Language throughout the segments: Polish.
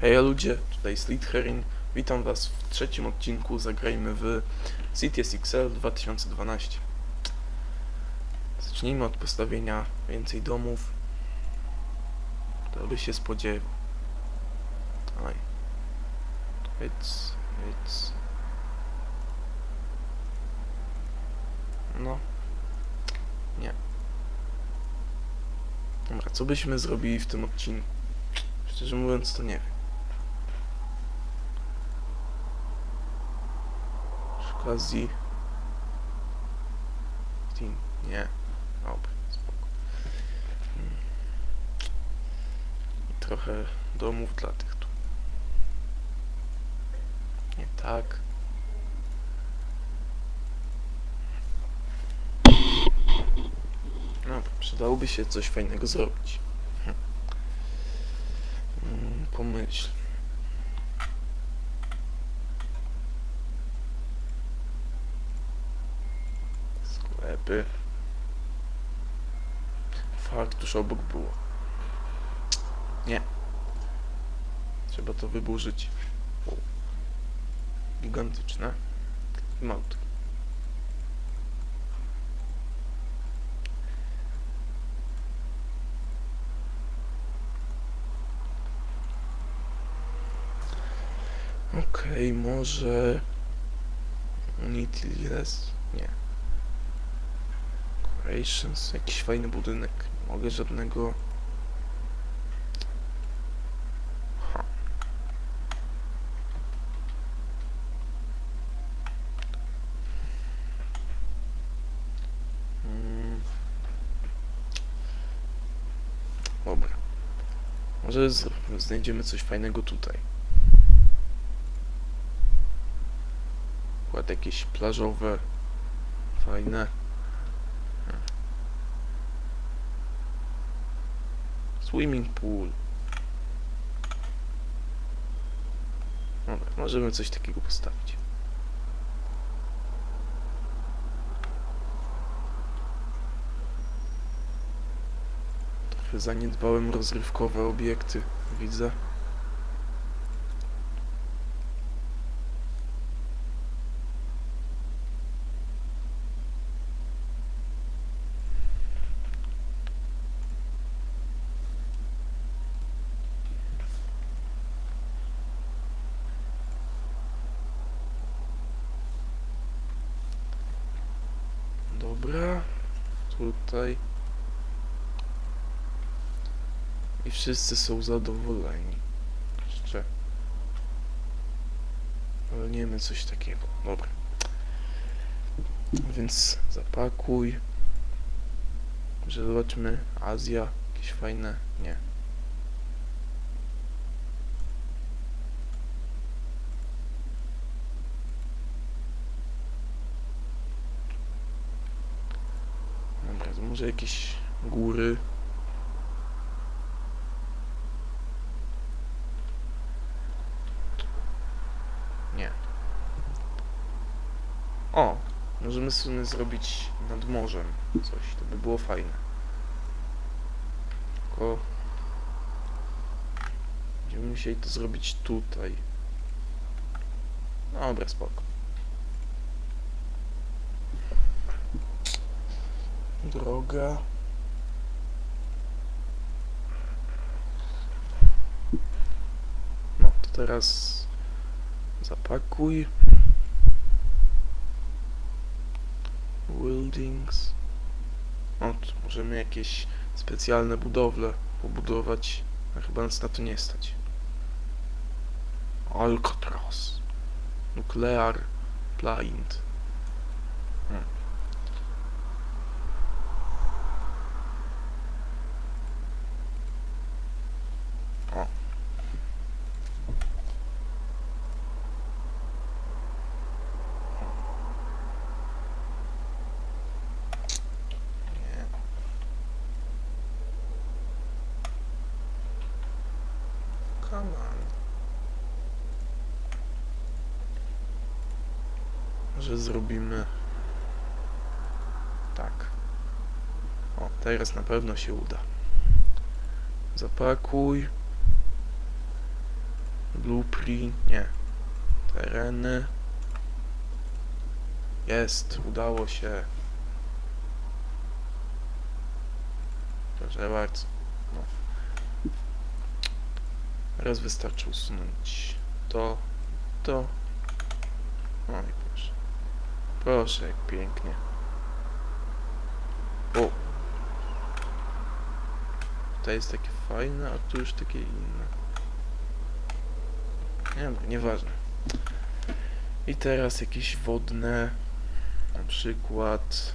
Hej ludzie, tutaj Slitherin. Witam was w trzecim odcinku Zagrajmy w Cities XL 2012. Zacznijmy od postawienia więcej domów. Kto by się spodziewał. Aj. It's, it's... No. Nie. Dobra, co byśmy zrobili w tym odcinku? Szczerze mówiąc, to nie wiem. Okazji... Nie. Dobra, spoko. Mm. I trochę domów dla tych tu. Nie tak. No, przydałoby się coś fajnego zrobić. Hm. Mm, Pomyśl. Sklepy. Fakt, tuż obok było. Nie. Trzeba to wyburzyć. Gigantyczne. Malutkie. Okej, może... Utilities? Nie. Decorations, jakiś fajny budynek. Nie mogę żadnego... Mm. Dobra. Może znajdziemy coś fajnego tutaj. Przykład jakieś plażowe, fajne. Swimming pool. Dobra, możemy coś takiego postawić. Trochę zaniedbałem rozrywkowe obiekty, widzę. Dobra, tutaj. I wszyscy są zadowoleni. Jeszcze. Walniemy coś takiego. Dobra. Więc zapakuj. Że zobaczmy. Azja. Jakieś fajne. Nie. Dobra, to może jakieś góry. Nie. O, możemy sobie zrobić nad morzem coś, to by było fajne. Tylko będziemy musieli to zrobić tutaj. Dobra, spoko. Droga. No, to teraz zapakuj. Buildings. O, możemy jakieś specjalne budowle pobudować. A chyba nas na to nie stać. Alcatraz. Nuclear Plant. Hmm. O. Nie. Come on. Może zrobimy tak. O, teraz na pewno się uda. Zapakuj. Blueprint, nie. Tereny. Jest, udało się. Proszę bardzo. No. Teraz wystarczy usunąć to, to. No proszę. Jak pięknie. O! To jest takie fajne, a tu już takie inne. Nie wiem, nieważne. I teraz jakieś wodne, na przykład...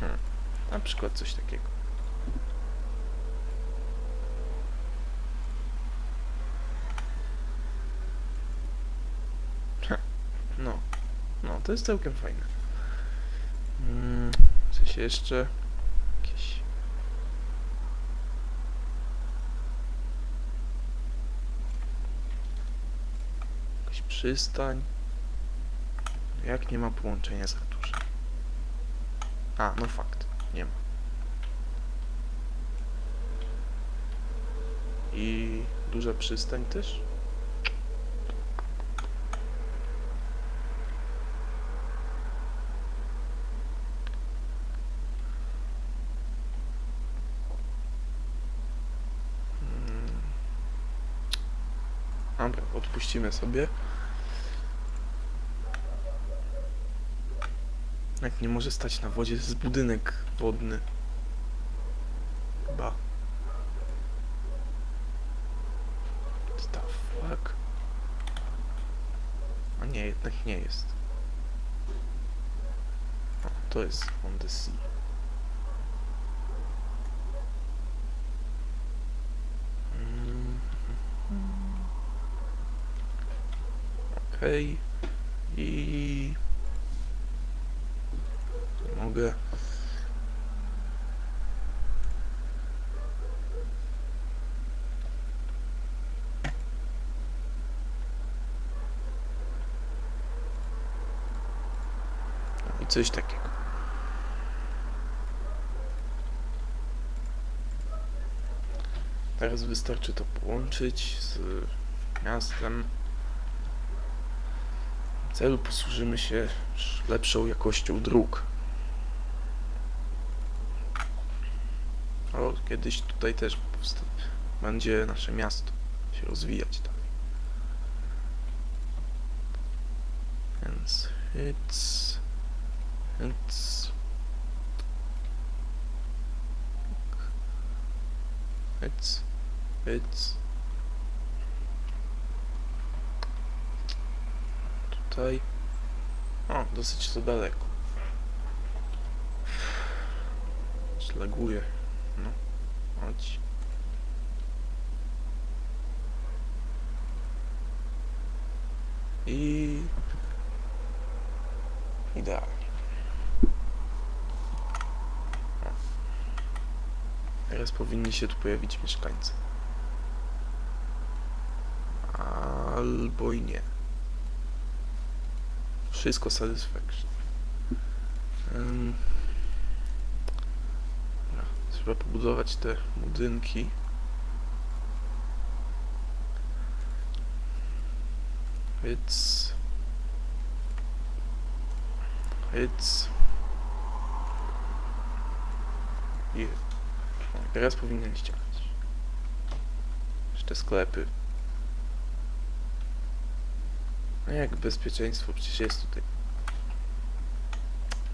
Hmm, na przykład coś takiego. No, no, to jest całkiem fajne. Mm, coś jeszcze? Jakieś... Jakaś przystań. Jak nie ma połączenia z ratuszem? A, no fakt, nie ma. I duża przystań też? Mm. Dobra, sobie. Jak nie może stać na wodzie, jest budynek wodny. Chyba. What the fuck? A nie, jednak nie jest. O, to jest on the sea. I... Mogę... I coś takiego. Teraz wystarczy to połączyć z miastem. Celu posłużymy się lepszą jakością dróg. O, kiedyś tutaj też będzie nasze miasto się rozwijać dalej. Więc it's it's it's it's tutaj o, dosyć to daleko. Szlaguje no, chodź. I idealnie. Teraz powinni się tu pojawić mieszkańcy. Albo i nie wszystko satisfaction dobra, trzeba pobudować te budynki It's It's o, teraz powinien działać. Jeszcze sklepy. No jak bezpieczeństwo przecież jest tutaj.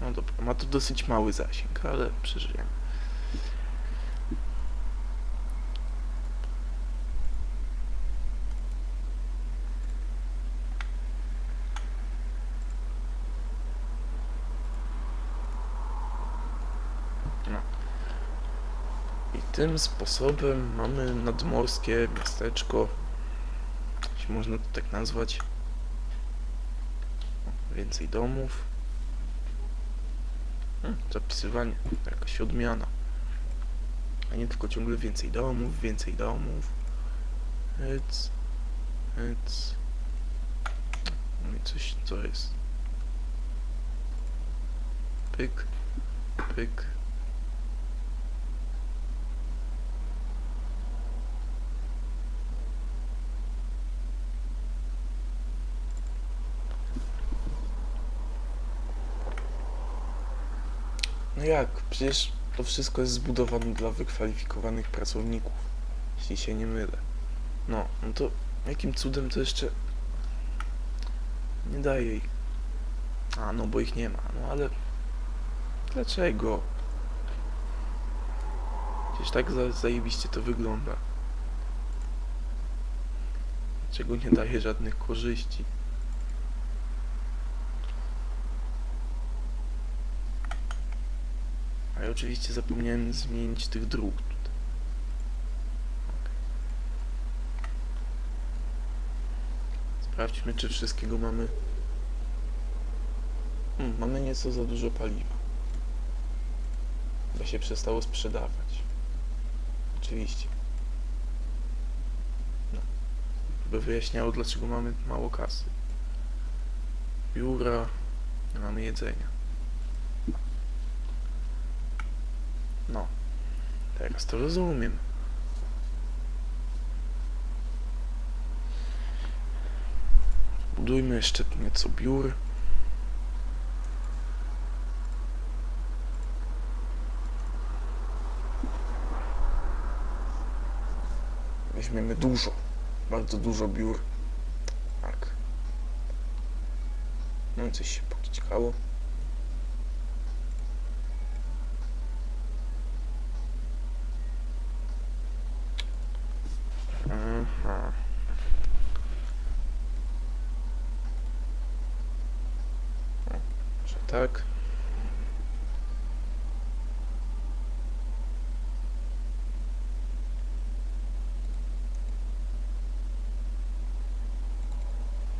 No dobra, ma to dosyć mały zasięg, ale przeżyjemy. No. I tym sposobem mamy nadmorskie miasteczko, jeśli można to tak nazwać. Więcej domów. Hmm, zapisywanie, jakaś odmiana. A nie tylko ciągle więcej domów, więcej domów. It's, it's. No i coś, co jest. Pyk, pyk. No jak? Przecież to wszystko jest zbudowane dla wykwalifikowanych pracowników. Jeśli się nie mylę. No, no to jakim cudem to jeszcze nie daje ich. A, no bo ich nie ma. No ale dlaczego? Przecież tak za, zajebiście to wygląda. Dlaczego nie daje żadnych korzyści? A ja oczywiście zapomniałem zmienić tych dróg tutaj. Sprawdźmy, czy wszystkiego mamy. Hmm, mamy nieco za dużo paliwa. Chyba się przestało sprzedawać. Oczywiście. No. By wyjaśniało, dlaczego mamy mało kasy. Biura, nie mamy jedzenia. No. Teraz to rozumiem. Budujmy jeszcze tu nieco biur. Weźmiemy dużo, bardzo dużo biur. Tak. No i coś się pokićkało. Aha. O, Że tak.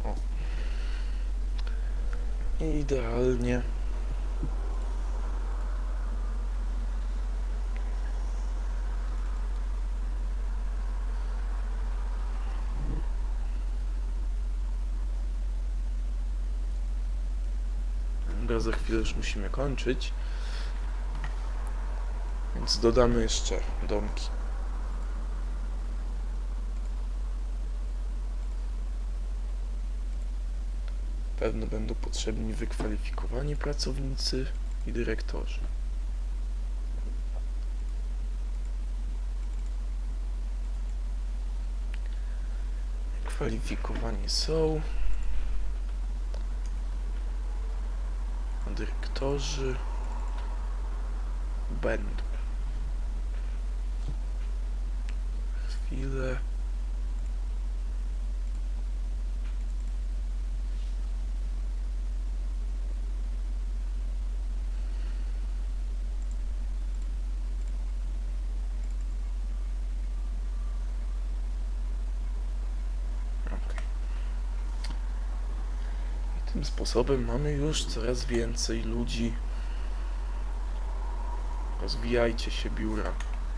O. Idealnie. Dobra, za chwilę już musimy kończyć. Więc dodamy jeszcze domki. Pewno będą potrzebni wykwalifikowani pracownicy i dyrektorzy. Kwalifikowani są. Dyrektorzy będą. Chwilę. Tym sposobem mamy już coraz więcej ludzi. Rozwijajcie się biura.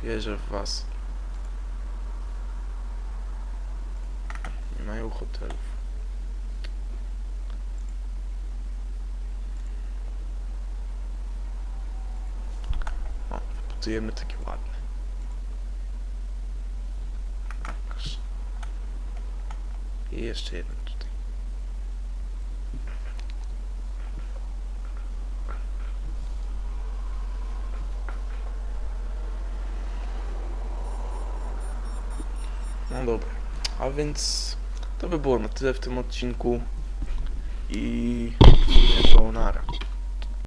Wierzę w was. Nie mają hotelów. O, wybudujemy. O, proszę. I jeszcze jeden tutaj. No dobra, a więc to by było na tyle w tym odcinku i to nara.